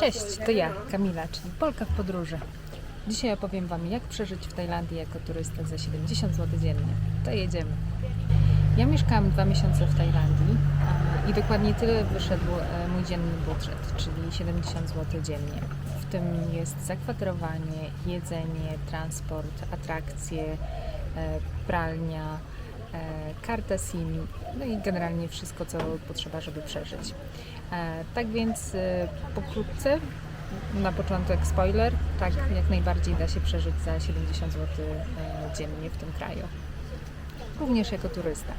Cześć, to ja, Kamila, czyli Polka w podróży. Dzisiaj opowiem Wam, jak przeżyć w Tajlandii jako turysta za 70 zł dziennie. To jedziemy. Ja mieszkałam dwa miesiące w Tajlandii i dokładnie tyle wyszedł e, mój dzienny budżet, czyli 70 zł dziennie. W tym jest zakwaterowanie, jedzenie, transport, atrakcje, e, pralnia, e, karta SIM, no i generalnie wszystko, co potrzeba, żeby przeżyć. E, Tak więc e, pokrótce, na początek spoiler, tak jak najbardziej da się przeżyć za 70 zł dziennie w tym kraju. Również jako turysta.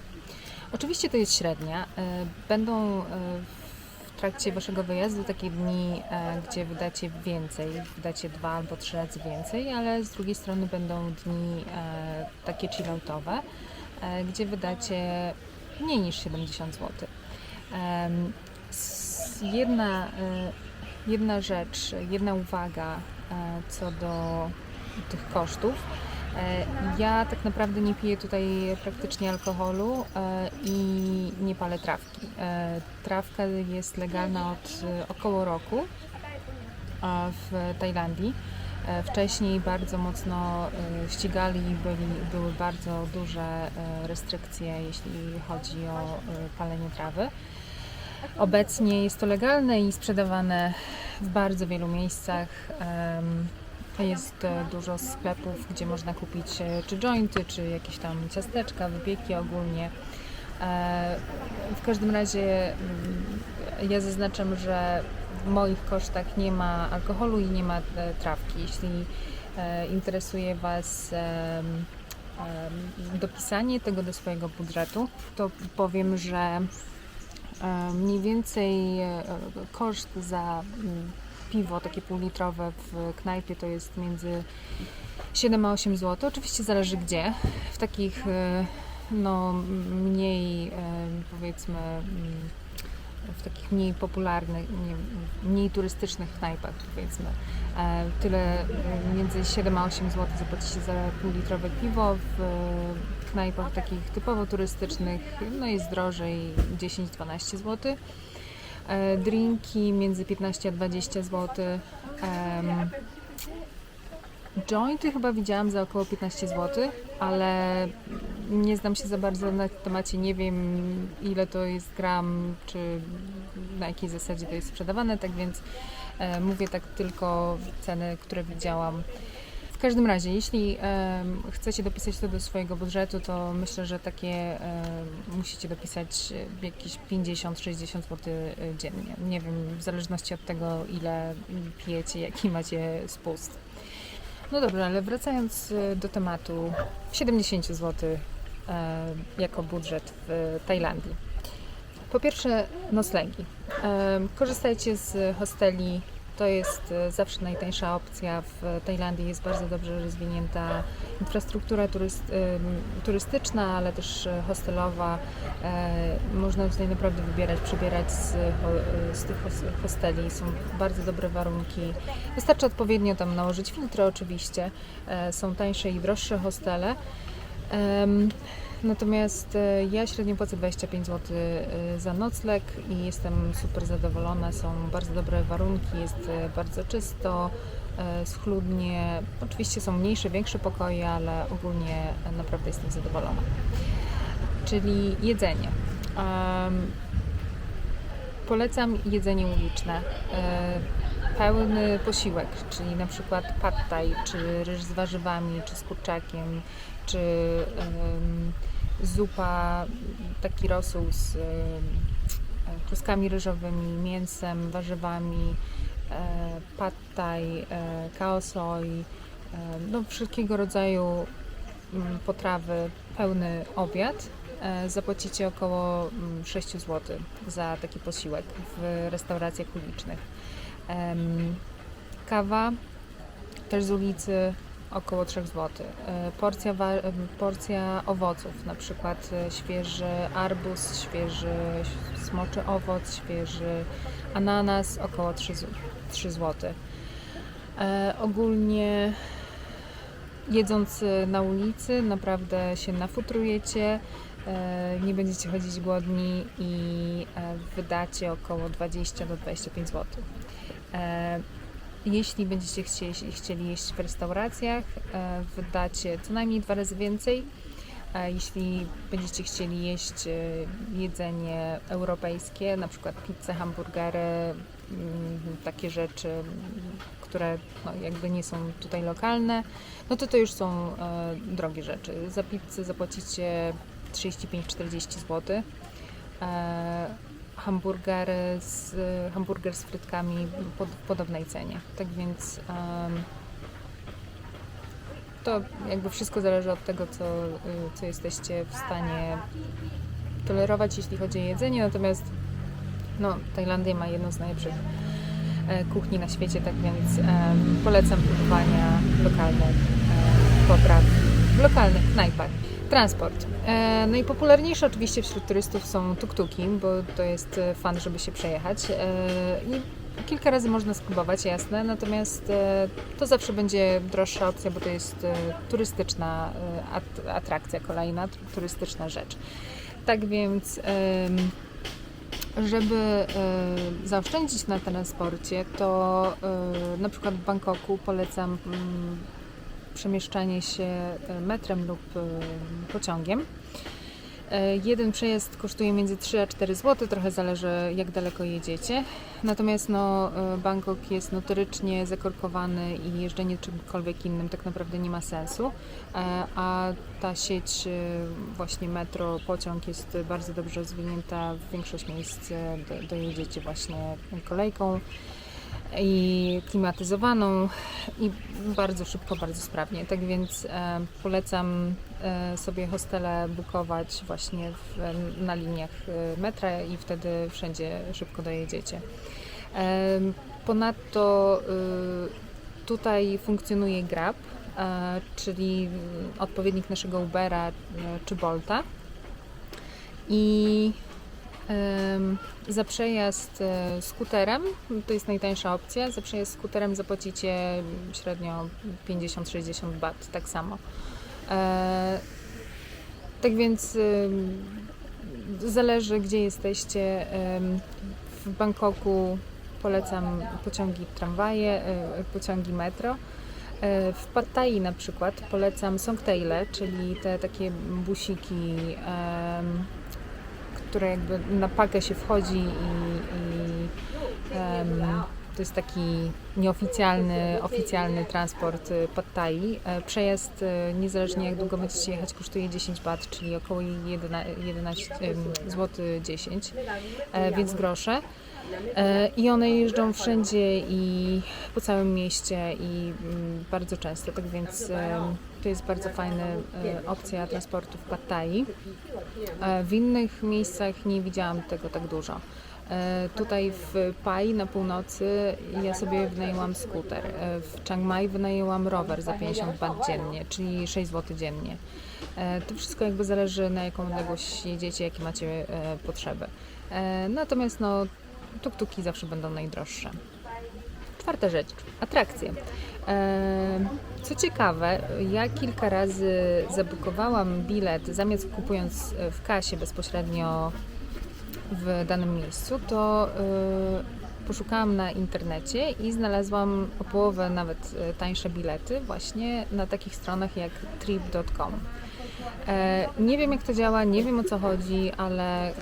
Oczywiście to jest średnia. Będą w trakcie Waszego wyjazdu takie dni, gdzie wydacie więcej, wydacie dwa albo trzy razy więcej, ale z drugiej strony będą dni takie chilloutowe, gdzie wydacie mniej niż 70 zł. Jedna, e, jedna rzecz, jedna uwaga e, co do tych kosztów. E, Ja tak naprawdę nie piję tutaj praktycznie alkoholu e, i nie palę trawki. E, Trawka jest legalna od e, około roku w Tajlandii. E, Wcześniej bardzo mocno e, ścigali, byli, były bardzo duże e, restrykcje, jeśli chodzi o palenie trawy. Obecnie jest to legalne i sprzedawane w bardzo wielu miejscach. Jest dużo sklepów, gdzie można kupić czy jointy, czy jakieś tam ciasteczka, wypieki ogólnie. W każdym razie mm, ja zaznaczam, że w moich kosztach nie ma alkoholu i nie ma e, trawki. Jeśli e, interesuje Was dopisanie tego do swojego budżetu, to powiem, że e, mniej więcej koszt za mm, piwo takie półlitrowe w knajpie to jest między 7 a 8 zł. Oczywiście zależy gdzie. W takich no, mniej powiedzmy w takich mniej popularnych, nie, mniej turystycznych knajpach powiedzmy. E, Tyle e, między 7 a 8 zł zapłacicie za półlitrowe piwo. W e, knajpach takich typowo turystycznych no jest drożej 10-12 zł. Drinki między 15 a 20 zł. Jointy chyba widziałam za około 15 zł, ale nie znam się za bardzo na temacie, nie wiem ile to jest gram, czy na jakiej zasadzie to jest sprzedawane, tak więc e, mówię tak tylko ceny, które widziałam. W każdym razie, jeśli em, chcecie dopisać to do swojego budżetu, to myślę, że takie em, musicie dopisać e, jakieś 50-60 zł dziennie. Nie wiem, w zależności od tego, ile pijecie, jaki macie spust. No dobrze, ale wracając e, do tematu 70 zł e, jako budżet w Tajlandii. Po pierwsze, noclegi. E, Korzystajcie z hosteli. To jest e, zawsze najtańsza opcja. W Tajlandii jest bardzo dobrze rozwinięta infrastruktura turystyczna, ale też e, hostelowa. E, Można tutaj naprawdę wybierać, przebierać z, z tych hos- hosteli. Są bardzo dobre warunki. Wystarczy odpowiednio tam nałożyć filtry oczywiście. Są tańsze i droższe hostele. Natomiast e, ja średnio płacę 25 zł e, za nocleg i jestem super zadowolona. Są bardzo dobre warunki, jest e, bardzo czysto, schludnie. Oczywiście są mniejsze, większe pokoje, ale ogólnie naprawdę jestem zadowolona. Czyli jedzenie. Polecam jedzenie uliczne. Pełny posiłek, czyli na przykład pad thai, czy ryż z warzywami, czy z kurczakiem, czy zupa, taki rosół z em, kluskami ryżowymi, mięsem, warzywami, e, pad thai, e, soi, e, no wszelkiego rodzaju mm, potrawy, pełny obiad. Zapłacicie około mm, 6 zł za taki posiłek w restauracjach ulicznych. Kawa też z ulicy około 3 zł. E, Porcja, em, porcja owoców, na przykład e, świeży arbuz, świeży smoczy owoc, świeży ananas około 3, z- 3 zł. E, Ogólnie jedząc e, na ulicy naprawdę się nafutrujecie, e, nie będziecie chodzić głodni i e, wydacie około 20 do 25 zł. E, Jeśli będziecie chcieli, chcieli jeść w restauracjach, e, wydacie co najmniej dwa razy więcej. E, Jeśli będziecie chcieli jeść jedzenie europejskie, na przykład pizzę, hamburgery, mm, takie rzeczy, które no, jakby nie są tutaj lokalne, no to to już są drogie rzeczy. Za pizzę zapłacicie 35-40 zł. Hamburgery z, hamburger z frytkami po, w podobnej cenie. Tak więc em, to jakby wszystko zależy od tego, co, y, co jesteście w stanie tolerować, jeśli chodzi o jedzenie. Natomiast no, Tajlandia ma jedną z najlepszych e, kuchni na świecie, tak więc polecam próbowania lokalnych e, potraw w lokalnych knajpach. Transport. E, No i popularniejsze oczywiście wśród turystów są tuk-tuki, bo to jest e, fan, żeby się przejechać. E, I kilka razy można spróbować, jasne, natomiast to zawsze będzie droższa opcja, bo to jest turystyczna at- atrakcja kolejna, turystyczna rzecz. Tak więc żeby zaoszczędzić na transporcie, to na przykład w Bangkoku polecam mm, przemieszczanie się e, metrem lub e, pociągiem. E, Jeden przejazd kosztuje między 3 a 4 zł, trochę zależy jak daleko jedziecie. Natomiast no, Bangkok jest notorycznie zakorkowany i jeżdżenie czymkolwiek innym tak naprawdę nie ma sensu. A ta sieć właśnie metro, pociąg jest bardzo dobrze rozwinięta. W większość miejsc do- dojedziecie właśnie kolejką i klimatyzowaną i bardzo szybko, bardzo sprawnie. Tak więc e, polecam e, sobie hostele bukować właśnie w, na liniach e, metra i wtedy wszędzie szybko dojedziecie. Ponadto tutaj funkcjonuje Grab, czyli odpowiednik naszego Ubera czy Bolta. I Za przejazd e, skuterem, to jest najtańsza opcja, za przejazd skuterem zapłacicie średnio 50-60 bat, tak samo. E, Tak więc zależy gdzie jesteście. W Bangkoku polecam pociągi tramwaje, e, pociągi metro. W Pad Thai na przykład polecam Songtaile, czyli te takie busiki które jakby na pakę się wchodzi i, i em, to jest taki nieoficjalny, oficjalny transport y, Pad Thai. E, Przejazd, y, niezależnie jak długo będziecie jechać, kosztuje 10 bat, czyli około 11, 11 zł 10, e, więc grosze. E, I one jeżdżą wszędzie i po całym mieście i mm, bardzo często, tak więc to jest bardzo fajna e, opcja transportu w Pad Thai. E, W innych miejscach nie widziałam tego tak dużo. E, Tutaj w Pai na północy ja sobie wynajęłam skuter. W Chiang Mai wynajęłam rower za 50 bat dziennie, czyli 6 zł dziennie. To wszystko jakby zależy na jaką odległość jedziecie, jakie macie potrzeby. Natomiast no, tuk-tuki zawsze będą najdroższe. Czwarta rzecz, atrakcje. Co ciekawe, ja kilka razy zabukowałam bilet, zamiast kupując e, w kasie bezpośrednio w danym miejscu, to e, poszukałam na internecie i znalazłam o połowę nawet e, tańsze bilety właśnie na takich stronach jak trip.com. E, Nie wiem jak to działa, nie wiem o co chodzi, ale e,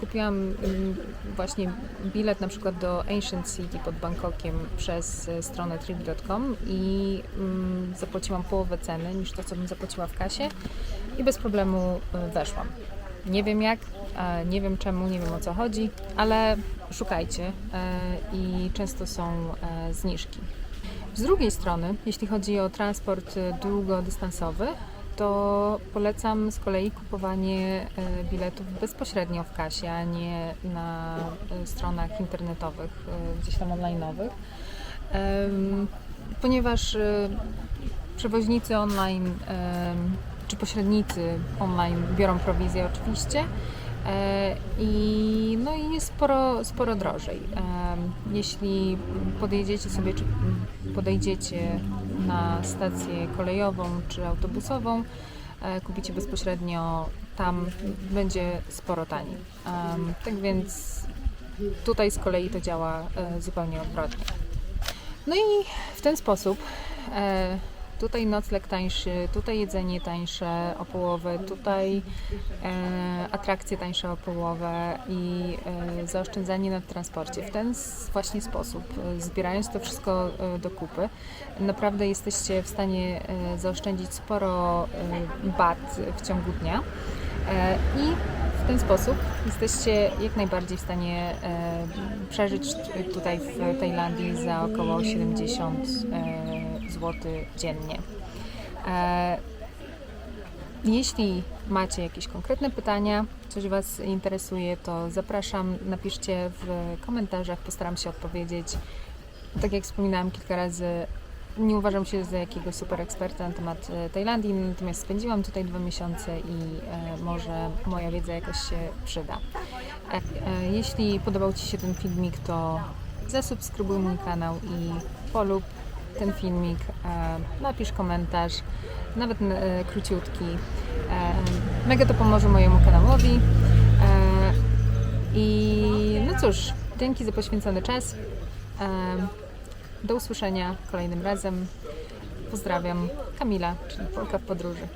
kupiłam mm, właśnie bilet na przykład do Ancient City pod Bangkokiem przez e, stronę trip.com i mm, zapłaciłam połowę ceny niż to, co bym zapłaciła w kasie i bez problemu weszłam. Nie wiem jak, nie wiem czemu, nie wiem o co chodzi, ale szukajcie i często są zniżki. Z drugiej strony, jeśli chodzi o transport długodystansowy, to polecam z kolei kupowanie e, biletów bezpośrednio w kasie, a nie na e, stronach internetowych, e, gdzieś tam online'owych, ponieważ przewoźnicy online czy pośrednicy online biorą prowizję oczywiście i no i jest sporo, sporo drożej. Jeśli podjedziecie sobie, podejdziecie na stację kolejową czy autobusową, e, kupicie bezpośrednio tam, będzie sporo taniej. Tak więc tutaj z kolei to działa e, zupełnie odwrotnie. No i w ten sposób e, tutaj nocleg tańszy, tutaj jedzenie tańsze o połowę, tutaj e, atrakcje tańsze o połowę i e, zaoszczędzanie na transporcie. W ten właśnie sposób, e, zbierając to wszystko e, do kupy, naprawdę jesteście w stanie e, zaoszczędzić sporo bat w ciągu dnia i w ten sposób jesteście jak najbardziej w stanie przeżyć tutaj w Tajlandii za około 70 e, zł dziennie. E, jeśli macie jakieś konkretne pytania, coś Was interesuje, to zapraszam, napiszcie w komentarzach, postaram się odpowiedzieć. Tak jak wspominałam kilka razy, nie uważam się za jakiegoś super eksperta na temat e, Tajlandii, natomiast spędziłam tutaj dwa miesiące i e, może moja wiedza jakoś się przyda. Jeśli podobał Ci się ten filmik, to zasubskrybuj mój kanał i polub ten filmik, e, napisz komentarz, nawet e, króciutki. E, mega to pomoże mojemu kanałowi. I no cóż, dzięki za poświęcony czas. Do usłyszenia kolejnym razem. Pozdrawiam, Kamila, czyli Polka w podróży.